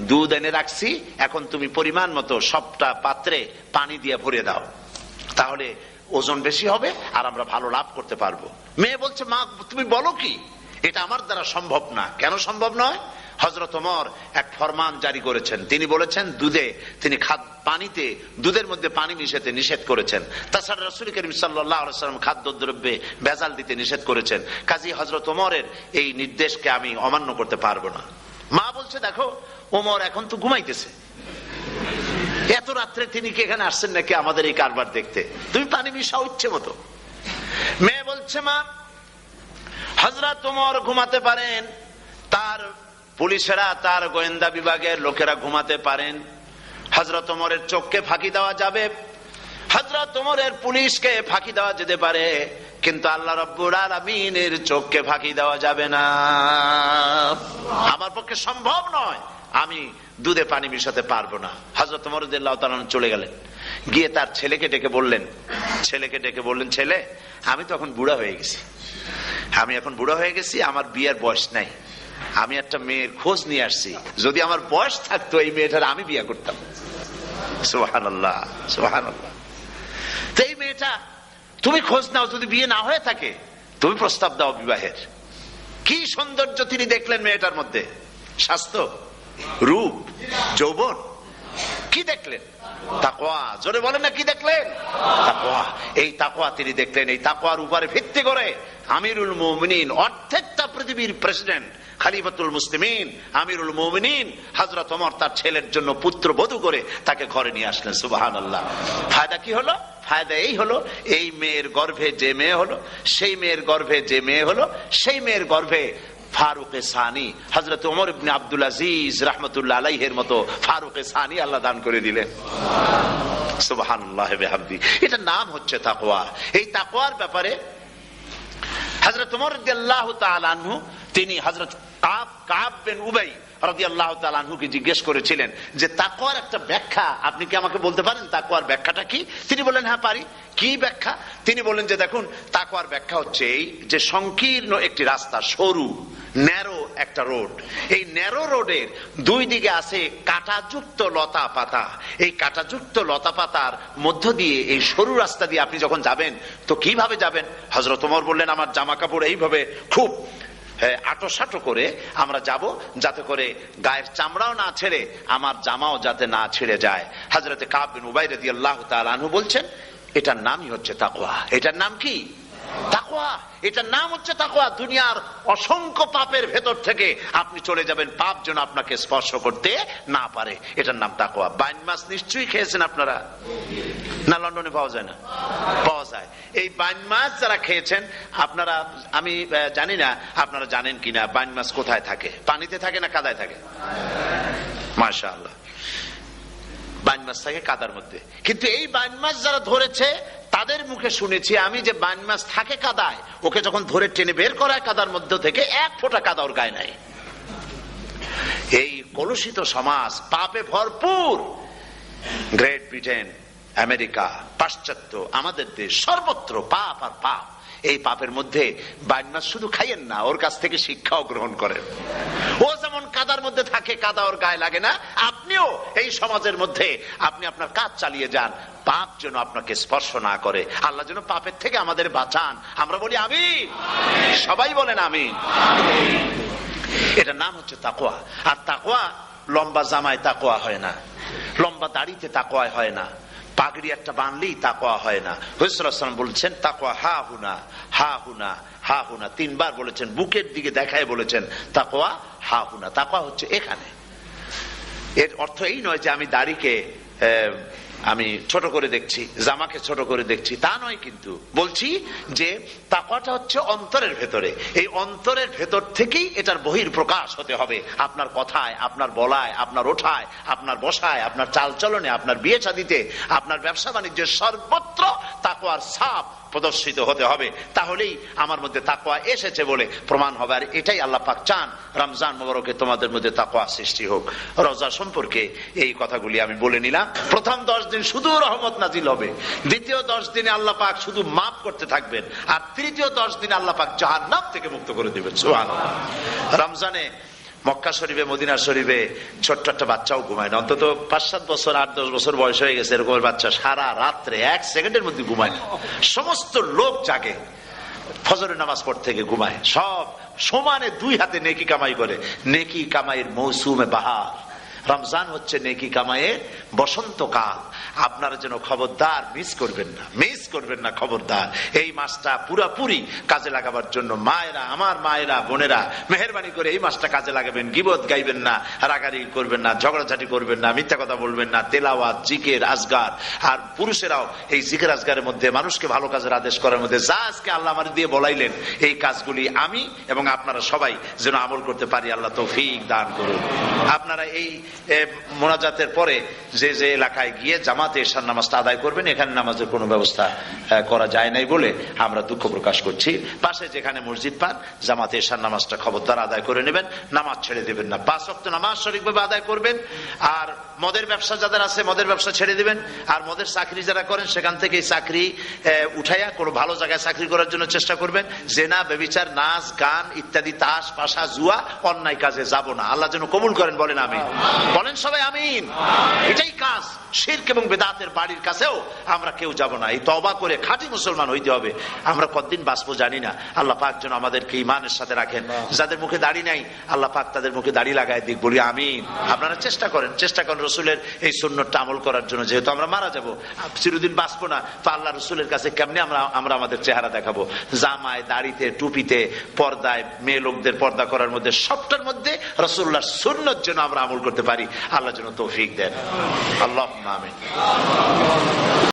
দুধ এনে রাখছি, এখন তুমি পরিমাণ মতো সবটা পাত্রে পানি দিয়ে ভরে দাও। তাহলে ওজন বেশি হবে আর আমরা ভালো লাভ করতে পারব। মেয়ে বলছে, মা, তুমি বলো কি? এটা আমার দ্বারা সম্ভব না। কেন সম্ভব নয়? হজরত ওমর এক ফরমান জারি করেছেন। তিনি বলেছেন, দুধে তিনি পানিতে, দুধের মধ্যে পানি মিশাতে নিষেধ করেছেন। তাছাড়া রসুল করিম সাল্লাম খাদ্য দ্রব্যে ভেজাল দিতে নিষেধ করেছেন। কাজী হজরত ওমরের এই নির্দেশকে আমি অমান্য করতে পারব না। বলছে, দেখো, ওমর এখন তো ঘুমাইতেছে। এত রাত্রে তিনি কি এখানে আসছেন নাকি আমাদের এই কারবার দেখতে? তুমি পানি মিশাও ইচ্ছে মতো। মেয়ে বলছে, মা হজরত ওমর ঘুমাতে পারেন, তার পুলিশেরা, তার গোয়েন্দা বিভাগের লোকেরা ঘুমাতে পারেন। হজরত ওমরের চোখকে ফাঁকি দেওয়া যাবে হজরত ওমরের পুলিশকে ফাঁকি দেওয়া যেতে পারে, কিন্তু আল্লাহ রব্বুর আলমিনের চোখকে ফাঁকি দেওয়া যাবে না। আমার পক্ষে সম্ভব নয়, আমি দুধে পানি মিশাতে পারব না। হজরত মরুদ্দাহ চলে গেলেন। গিয়ে তার ছেলেকে ডেকে বললেন, ছেলেকে ডেকে বললেন, ছেলে, আমি তো এখন বুড়া হয়ে গেছি। আমি এখন বুড়া হয়ে গেছি, আমার বিয়ের বয়স নাই। আমি একটা মেয়ের খোঁজ নিয়ে আসছি। যদি আমার বয়স থাকতো এই মেয়েটার আমি বিয়ে করতাম। সোহান আল্লাহ সোহান আল্লাহ মেয়েটা তুমি খোঁজ নাও, যদি বিয়ে না হয়ে থাকে, তুমি প্রস্তাব দাও বিবাহের। কি সৌন্দর্য তিনি দেখলেন মেয়েটার মধ্যে? স্বাস্থ্য? রূপ? যৌবন? কি দেখলেন? তাকোয়া জোরে বলেন না, কি দেখলেন? তাকোয়া এই তাকোয়া তিনি দেখলেন, এই তাকোয়ার উপরে ভিত্তি করে আমিরুল মোমিনিন, অর্ধেকটা পৃথিবীর প্রেসিডেন্ট, খালিফাতুল মুসলিমিন, আমিরুল মোমিনিন হজরত অমর তার ছেলের জন্য পুত্র বধু করে তাকে ঘরে নিয়ে আসলেন সুবাহান আল্লাহ ফায়দা কি হলো? ফায়দা এই হলো এই মেয়ের গর্ভে যে মেয়ে হলো, সেই মেয়ের গর্ভে যে মেয়ে হলো, সেই মেয়ের গর্ভে ফারুকে সানি হজরত ওমর ইবনে আব্দুল আজিজ রহমতুল্লাহ আলাইহের মতো ফারুকে সানি আল্লাহ দান করে দিলেন। এটা নাম হচ্ছে তাকওয়া। এই তাকওয়ার ব্যাপারে হযরত ওমর তিনি হযরত কাব কাব বিন উবাই আনহুকে জিজ্ঞেস করেছিলেন যে তাকওয়ার একটা ব্যাখ্যা, আপনি কি আমাকে বলতে পারেন তাকওয়ার ব্যাখ্যাটা কি? তিনি বললেন হ্যাঁ পারি। কি ব্যাখ্যা? তিনি বললেন যে, দেখুন, তাকওয়ার ব্যাখ্যা হচ্ছে এই যে সংকীর্ণ একটি রাস্তা, সরু, ন্যারো একটা রোড। এই ন্যারো রোডের দুই দিকে আছে কাটাযুক্ত লতা পাতা। এই কাটাযুক্ত লতা পাতার মধ্য দিয়ে, এই সরু রাস্তা দিয়ে আপনি যখন যাবেন, তো কীভাবে যাবেন? হজরত বললেন, আমার জামা কাপড় এইভাবে খুব আটো সাটো করে আমরা যাব যাতে করে গায়ের চামড়াও না ছেড়ে, আমার জামাও যাতে না ছেড়ে যায়। হাজরতে কাবিন উবাই রদি আল্লাহ তালু বলছেন, এটার নামই হচ্ছে তাকুয়া এটার নাম কি? তাকুয়া এটার নাম হচ্ছে তাকুয়া দুনিয়ার অসংখ্য পাপের ভেতর থেকে আপনি চলে যাবেন, পাপ যেন আপনাকে স্পর্শ করতে না পারে। এটার নাম তাকুয়া বাইন মাছ নিশ্চয়ই খেয়েছেন আপনারা? না, লন্ডনে পাওয়া যায় না। এই বাইন মাছ যারা খেয়েছেন, আপনারা, আমি জানি না আপনারা জানেন কিনা বাইন মাছ কোথায় থাকে? পানিতে থাকে না কাদায় থাকে? মাশা আল্লাহ বাইন মাছ থাকে কাদার মধ্যে। কিন্তু এই বাইন মাছ যারা ধরেছে, তাদের মুখে শুনেছি আমি যে বাইন মাছ থাকে কাদায়, ওকে যখন ধরে টেনে বের করায় কাদার মধ্যে থেকে, এক ফোঁটা কাদা ওর গায়ে নাই। এই কলুষিত সমাজ পাপে ভরপুর। গ্রেট ব্রিটেন আমেরিকা, পাশ্চাত্য, আমাদের দেশ, সর্বত্র পাপ আর পাপ। এই পাপের মধ্যে বাইনাস শুধু খাইয়েন না, ওর কাছ থেকে শিক্ষাও গ্রহণ করেন। ও যেমন কাদার মধ্যে থাকে, কাদা ওর গায়ে লাগে না, আপনিও এই সমাজের মধ্যে আপনি আপনার কাজ চালিয়ে যান, পাপ যেন আপনাকে স্পর্শ না করে। আল্লাহ যেন পাপের থেকে আমাদের বাঁচান। আমরা বলি আমি সবাই বলেন আমি এটার নাম হচ্ছে তাকোয়া আর তাকোয়া লম্বা জামায় তাকোয়া হয় না। লম্বা দাড়িতে তাকোয়া হয় না। পাগড়ি একটা বানলেই তাকোয়া হয় না। হইসলাম বলছেন তাকোয়া হা হুনা হা হুনা হা হুনা। তিনবার বলেছেন, বুকের দিকে দেখায় বলেছেন তাকোয়া হা হুনা। তাকোয়া হচ্ছে এখানে। এর অর্থ এই নয় যে আমি দাড়িকে আমি ছোট করে দেখছি, জামাকে ছোট করে দেখছি, তা নয় কিন্তু। বলছি যে, তাকওয়াটা হচ্ছে অন্তরের ভেতরে। এই অন্তরের ভেতর থেকেই এটার বহির প্রকাশ হতে হবে। আপনার কথায়, আপনার বলায়, আপনার ওঠায়, আপনার বসায়, আপনার চালচলনে, আপনার বিয়ে সাদিতে, আপনার ব্যবসা বাণিজ্যের সর্বত্র তাকোয়ার সাপ প্রদর্শিত হতে হবে। তাহলেই আমার মধ্যে তাকোয়া এসেছে বলে প্রমাণ হবে। আর এটাই আল্লাহ পাক চান, রমজান মোবারকে তোমাদের মধ্যে তাকোয়া সৃষ্টি হোক। রোজা সম্পর্কে এই কথাগুলি আমি বলে নিলাম। প্রথম দশ দিন শুধু রহমত নাজিল হবে। দ্বিতীয় দশ দিনে আল্লাহ পাক শুধু মাফ করতে থাকবেন। আর তৃতীয় দশ দিনে আল্লাহ পাক জাহার নাম থেকে মুক্ত করে দেবেন। সোহান রমজানে মক্কা শরীফে, মদিনা শরীফে ছোট্ট একটা বাচ্চাও ঘুমায় না। অন্তত পাঁচ, সাত বছর, আট, দশ বছর বয়স হয়ে গেছে এরকম বাচ্চা সারা রাত্রে এক সেকেন্ডের মধ্যে ঘুমায় না। সমস্ত লোক জাগে। ফজরের নামাজ পর থেকে ঘুমায়। সব সমানে দুই হাতে নেকি কামাই করে। নেকি কামাইয়ের মৌসুমে বাহার। রমজান হচ্ছে নেকি কামাইয়ের বসন্তকাল আপনারা যেন খবরদার মিস করবেন না। মিস করবেন না খবরদার। এই মাসটা পুরাপুরি কাজে লাগাবার জন্য মায়েরা, আমার মায়েরা, বোনেরা মেহরবানি করে এই মাসটা কাজে লাগাবেন। গিবত গাইবেন না রাগারি করবেন না, ঝগড়াঝাটি করবেন না, মিথ্যা কথা বলবেন না, তেলাওয়াত, জিকের, আজগার। আর পুরুষেরাও এই জিকের, আজগারের মধ্যে মানুষকে ভালো কাজের আদেশ করার মধ্যে যা আজকে আল্লাহ আমার দিয়ে বলাইলেন, এই কাজগুলি আমি এবং আপনারা সবাই যেন আমল করতে পারি, আল্লাহ তৌফিক দান করুন। আপনারা এই মোনাজাতের পরে যে যে এলাকায় গিয়ে জামাতে এসার নামাজটা আদায় করবেন, এখানে নামাজের কোনো ব্যবস্থা করা যায় নাই বলে আমরা দুঃখ প্রকাশ করছি। পাশে যেখানে মসজিদ পান জামাতে এসার নামাজটা খবরদার আদায় করে নেবেন, নামাজ ছেড়ে দেবেন না। পাঁচ অক্ট নামাজ সঠিকভাবে আদায় করবেন, আর মদের ব্যবসা যাদের আছে মদের ব্যবসা ছেড়ে দিবেন, আর মদের চাকরি যারা করেন সেখান থেকে চাকরি উঠাইয়া কোনো ভালো জায়গায় চাকরি করার জন্য চেষ্টা করবেন। জেনা, বেবিচার, নাচ, গান ইত্যাদি, তাস, পাশা, জুয়া, অন্যায় কাজে যাব না। আল্লাহ যেন কবুল করেন, বলেন আমি বলেন সবাই আমিন। এটাই কাজ। শির্ক এবং বেদাতের বাড়ির কাছেও আমরা কেউ যাব না। এই তবা করে খাঁটি মুসলমান হইতে হবে। আমরা কতদিন বাঁচবো জানি না। আল্লাহ পাক যেন আমাদেরকে ইমানের সাথে রাখেন। যাদের মুখে দাড়ি নাই আল্লাহ পাক তাদের মুখে দাড়ি লাগায় দিক। বলি আমিন। আপনারা চেষ্টা করেন। চেষ্টা করেন রসুলের এই সুন্নতটা আমল করার জন্য। যেহেতু আমরা মারা যাব চিরদিন বাঁচবো না তো আল্লাহ রসুলের কাছে কেমনে আমরা আমরা আমাদের চেহারা দেখাবো? জামায় দাড়িতে টুপিতে পর্দায় মেয়ে লোকদের পর্দা করার মধ্যে সবটার মধ্যে রসুল্লাহ সুন্নত যেন আমরা আমল করতে পারি। আল্লাহ যেন তৌফিক দেন। আল্লাহ আমিন।